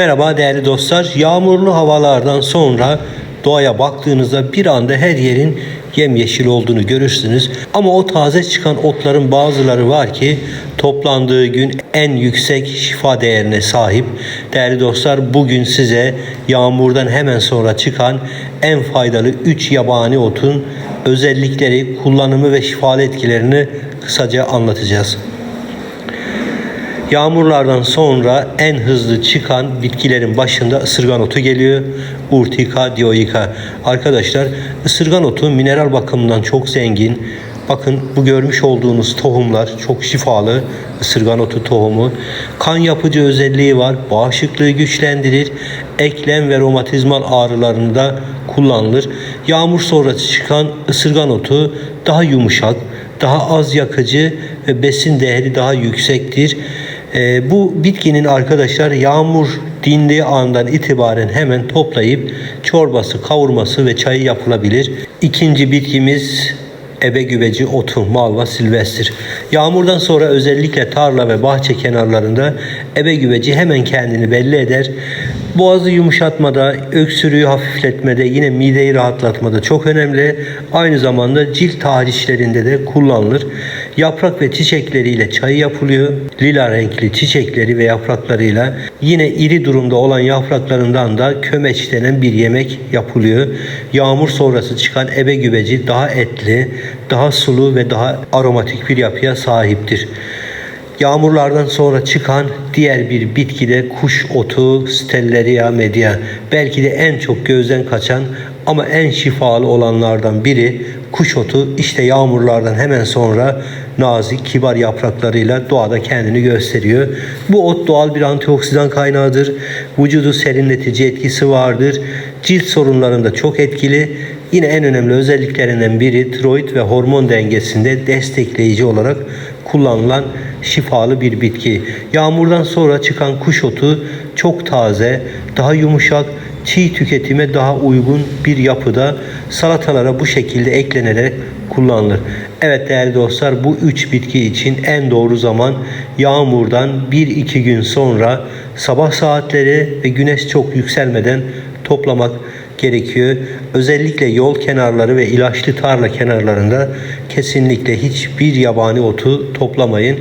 Merhaba değerli dostlar. Yağmurlu havalardan sonra doğaya baktığınızda bir anda her yerin yemyeşil olduğunu görürsünüz. Ama o taze çıkan otların bazıları var ki toplandığı gün en yüksek şifa değerine sahip. Değerli dostlar bugün size yağmurdan hemen sonra çıkan en faydalı 3 yabani otun özellikleri, kullanımı ve şifalı etkilerini kısaca anlatacağız. Yağmurlardan sonra en hızlı çıkan bitkilerin başında ısırgan otu geliyor. Urtica dioica. Arkadaşlar ısırgan otu mineral bakımından çok zengin. Bakın bu görmüş olduğunuz tohumlar çok şifalı. Isırgan otu tohumu. Kan yapıcı özelliği var. Bağışıklığı güçlendirir. Eklem ve romatizmal ağrılarında kullanılır. Yağmur sonrası çıkan ısırgan otu daha yumuşak, daha az yakıcı ve besin değeri daha yüksektir. Ee, bu bitkinin arkadaşlar yağmur dindiği andan itibaren hemen toplayıp çorbası, kavurması ve çayı yapılabilir. İkinci bitkimiz ebe güveci otu Malva silvestris. Yağmurdan sonra özellikle tarla ve bahçe kenarlarında ebe güveci hemen kendini belli eder. Boğazı yumuşatmada, öksürüğü hafifletmede, yine mideyi rahatlatmada çok önemli. Aynı zamanda cilt tahrişlerinde de kullanılır. Yaprak ve çiçekleriyle çay yapılıyor. Lila renkli çiçekleri ve yapraklarıyla yine iri durumda olan yapraklarından da kömeç denen bir yemek yapılıyor. Yağmur sonrası çıkan ebe güveci daha etli, daha sulu ve daha aromatik bir yapıya sahiptir. Yağmurlardan sonra çıkan diğer bir bitki de kuş otu Stelleria media. Belki de en çok gözden kaçan ama en şifalı olanlardan biri kuş otu. İşte yağmurlardan hemen sonra nazik kibar yapraklarıyla doğada kendini gösteriyor. Bu ot doğal bir antioksidan kaynağıdır. Vücudu serinletici etkisi vardır. Cilt sorunlarında çok etkili. Yine en önemli özelliklerinden biri tiroid ve hormon dengesinde destekleyici olarak kullanılan şifalı bir bitki. Yağmurdan sonra çıkan kuş otu çok taze, daha yumuşak, çiğ tüketime daha uygun bir yapıda salatalara bu şekilde eklenerek kullanılır. Evet değerli dostlar bu üç bitki için en doğru zaman yağmurdan 1-2 gün sonra sabah saatleri ve güneş çok yükselmeden toplamak gerekiyor. Özellikle yol kenarları ve ilaçlı tarla kenarlarında kesinlikle hiçbir yabani otu toplamayın.